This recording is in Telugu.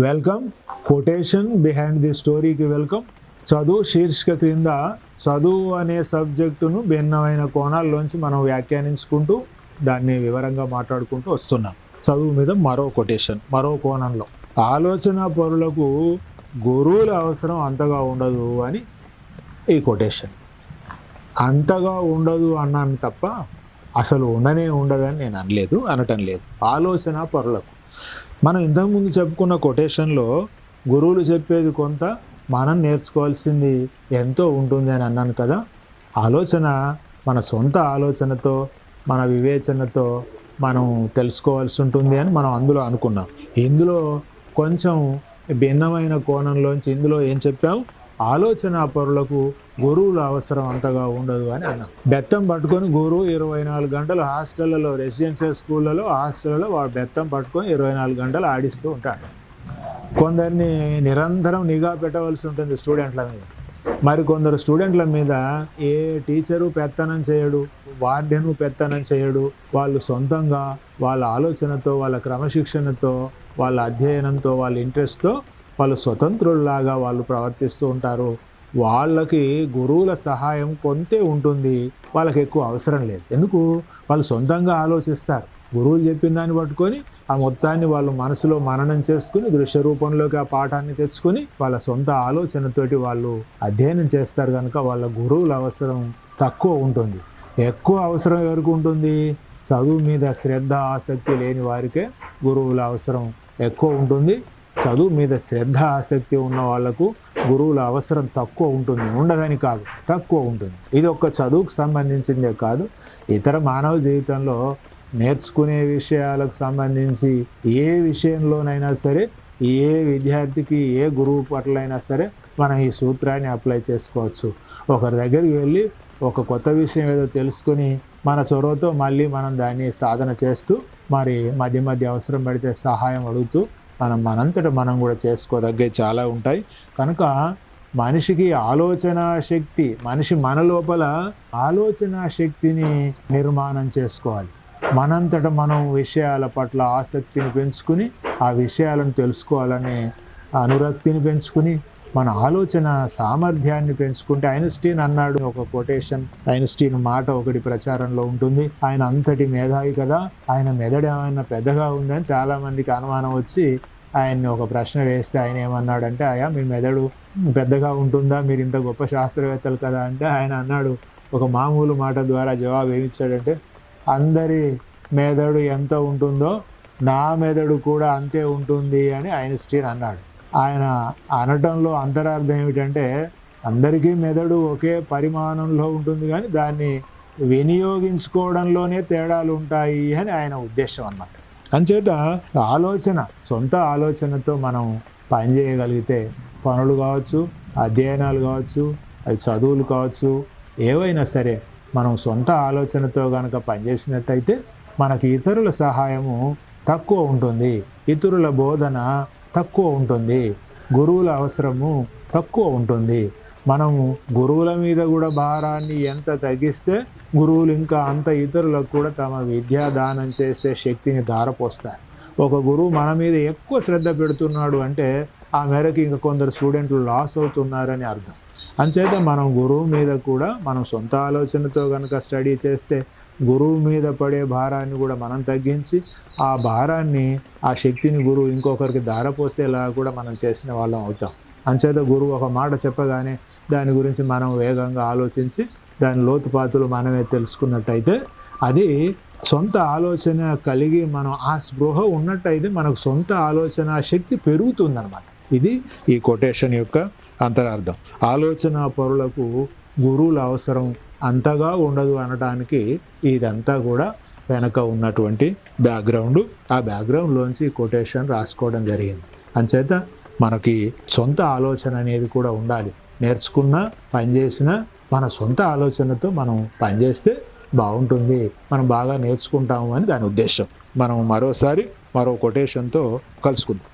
వెల్కమ్ కొటేషన్ బిహైండ్ ది స్టోరీకి వెల్కమ్ చదువు శీర్షిక క్రింద చదువు అనే సబ్జెక్టును భిన్నమైన కోణాల్లోంచి మనం వ్యాఖ్యానించుకుంటూ దాన్ని వివరంగా మాట్లాడుకుంటూ వస్తున్నాం. చదువు మీద మరో కొటేషన్ మరో కోణంలో. ఆలోచన పరులకు గురువుల అవసరం అంతగా ఉండదు అని ఈ కొటేషన్ అంతగా ఉండదు అన్నాను తప్ప అసలు ఉండనే ఉండదని నేను అనలేదు అనటం లేదు. ఆలోచన పరులకు. మనం ఇంతకుముందు చెప్పుకున్న కొటేషన్లో గురువులు చెప్పేది కొంత మనం నేర్చుకోవాల్సింది ఎంతో ఉంటుంది అని అన్నాను కదా. ఆలోచన మన సొంత ఆలోచనతో మన వివేచనతో మనం తెలుసుకోవాల్సి ఉంటుంది అని మనం అందులో అనుకున్నాం. ఇందులో కొంచెం భిన్నమైన కోణంలోంచి ఇందులో ఏం చెప్పాం ఆలోచన పరులకు గురువుల అవసరం అంతగా ఉండదు అని అన్నాం. బెత్తం పట్టుకొని గురువు ఇరవై నాలుగు గంటలు హాస్టళ్ళలో రెసిడెన్షియల్ స్కూళ్ళలో హాస్టల్లో వాడు బెత్తం పట్టుకొని ఇరవై నాలుగు గంటలు ఆడిస్తూ ఉంటాడు. కొందరిని నిరంతరం నిఘా పెట్టవలసి ఉంటుంది స్టూడెంట్ల మీద. మరి కొందరు స్టూడెంట్ల మీద ఏ టీచరు పెత్తనం చేయడు వార్డెను పెత్తనం చేయడు వాళ్ళు సొంతంగా వాళ్ళ ఆలోచనతో వాళ్ళ క్రమశిక్షణతో వాళ్ళ అధ్యయనంతో వాళ్ళ ఇంట్రెస్ట్తో వాళ్ళు స్వతంత్రుల్లాగా వాళ్ళు ప్రవర్తిస్తూ ఉంటారు. వాళ్ళకి గురువుల సహాయం కొంతే ఉంటుంది. వాళ్ళకి ఎక్కువ అవసరం లేదు. ఎందుకు? వాళ్ళు సొంతంగా ఆలోచిస్తారు. గురువులు చెప్పిన దాన్ని పట్టుకొని ఆ మొత్తాన్ని వాళ్ళు మనసులో మననం చేసుకుని దృశ్య రూపంలోకి ఆ పాఠాన్ని తెచ్చుకొని వాళ్ళ సొంత ఆలోచనతోటి వాళ్ళు అధ్యయనం చేస్తారు కనుక వాళ్ళ గురువుల అవసరం తక్కువ ఉంటుంది. ఎక్కువ అవసరం ఎవరికి ఉంటుంది? చదువు మీద శ్రద్ధ ఆసక్తి లేని వారికే గురువుల అవసరం ఎక్కువ ఉంటుంది. చదువు మీద శ్రద్ధ ఆసక్తి ఉన్న వాళ్ళకు గురువుల అవసరం తక్కువ ఉంటుంది. ఉండదని కాదు తక్కువ ఉంటుంది. ఇది ఒక్క చదువుకు సంబంధించిందే కాదు. ఇతర మానవ జీవితంలో నేర్చుకునే విషయాలకు సంబంధించి ఏ విషయంలోనైనా సరే ఏ విద్యార్థికి ఏ గురువు పట్లైనా సరే మనం ఈ సూత్రాన్ని అప్లై చేసుకోవచ్చు. ఒకరి దగ్గరికి వెళ్ళి ఒక కొత్త విషయం ఏదో తెలుసుకొని మన చొరవతో మళ్ళీ మనం దాన్ని సాధన చేస్తూ మరి మధ్య మధ్య అవసరం పడితే సహాయం అడుగుతూ మనం మనంతట మనం కూడా చేసుకోదగ్గ చాలా ఉంటాయి. కనుక మనిషికి ఆలోచన శక్తి మనిషి మన లోపల ఆలోచన శక్తిని నిర్మాణం చేసుకోవాలి. మనంతట మనం విషయాల పట్ల ఆసక్తిని పెంచుకుని ఆ విషయాలను తెలుసుకోవాలనే అనురక్తిని పెంచుకుని మన ఆలోచన సామర్థ్యాన్ని పెంచుకుంటే ఐన్స్టీన్ అన్నాడు ఒక కొటేషన్. ఐన్స్టీన్ మాట ఒకటి ప్రచారంలో ఉంటుంది. ఆయన అంతటి మేధావి కదా. ఆయన మెదడు ఏమైనా పెద్దగా ఉందని చాలామందికి అనుమానం వచ్చి ఆయన్ని ఒక ప్రశ్న వేస్తే ఆయన ఏమన్నాడంటే అయ్యా మీ మెదడు పెద్దగా ఉంటుందా? మీరు ఇంత గొప్ప శాస్త్రవేత్తలు కదా అంటే ఆయన అన్నాడు ఒక మామూలు మాట ద్వారా జవాబు ఏమిచ్చాడంటే అందరి మెదడు ఎంత ఉంటుందో నా మెదడు కూడా అంతే ఉంటుంది అని ఐన్స్టీన్ అన్నాడు. ఆయన అనటంలో అంతరార్థం ఏమిటంటే అందరికీ మెదడు ఒకే పరిమాణంలో ఉంటుంది కానీ దాన్ని వినియోగించుకోవడంలోనే తేడాలు ఉంటాయి అని ఆయన ఉద్దేశం అన్నమాట. అంచేత ఆలోచన సొంత ఆలోచనతో మనం పనిచేయగలిగితే పనులు కావచ్చు అధ్యయనాలు కావచ్చు అవి చదువులు కావచ్చు ఏవైనా సరే మనం సొంత ఆలోచనతో కనుక పనిచేసినట్టయితే మనకి ఇతరుల సహాయము తక్కువ ఉంటుంది. ఇతరుల బోధన తక్కువ ఉంటుంది. గురువుల అవసరము తక్కువ ఉంటుంది. మనము గురువుల మీద కూడా భారాన్ని ఎంత తగ్గిస్తే గురువులు ఇంకా అంత ఇతరులకు కూడా తమ విద్యా దానం చేసే శక్తిని ధారపోస్తారు ఒక గురువు మన మీద ఎక్కువ శ్రద్ధ పెడుతున్నాడు అంటే ఆ మేరకు ఇంకా కొందరు స్టూడెంట్లు లాస్ అవుతున్నారని అర్థం. అంచేత మనం గురువు మీద కూడా మనం సొంత ఆలోచనతో కనుక స్టడీ చేస్తే గురువు మీద పడే భారాన్ని కూడా మనం తగ్గించి ఆ భారాన్ని ఆ శక్తిని గురువు ఇంకొకరికి దారపోసేలా కూడా మనం చేసిన వాళ్ళం అవుతాం. అంచేత గురువు ఒక మాట చెప్పగానే దాని గురించి మనం వేగంగా ఆలోచించి దాని లోతుపాతులు మనమే తెలుసుకున్నట్టయితే అది సొంత ఆలోచన కలిగి మనం ఆ స్పృహ ఉన్నట్టయితే మనకు సొంత ఆలోచన శక్తి పెరుగుతుందన్నమాట. ఇది ఈ కొటేషన్ యొక్క అంతరార్థం. ఆలోచన పరులకు గురువుల అవసరం అంతగా ఉండదు అనటానికి ఇదంతా కూడా వెనక ఉన్నటువంటి బ్యాక్గ్రౌండ్. ఆ బ్యాక్గ్రౌండ్లోంచి కొటేషన్ రాసుకోవడం జరిగింది. అంచేత మనకి సొంత ఆలోచన అనేది కూడా ఉండాలి. నేర్చుకున్నా పనిచేసినా మన సొంత ఆలోచనతో మనం పనిచేస్తే బాగుంటుంది. మనం బాగా నేర్చుకుంటాము అని దాని ఉద్దేశం. మనం మరోసారి మరో కొటేషన్తో కలుసుకుందాం.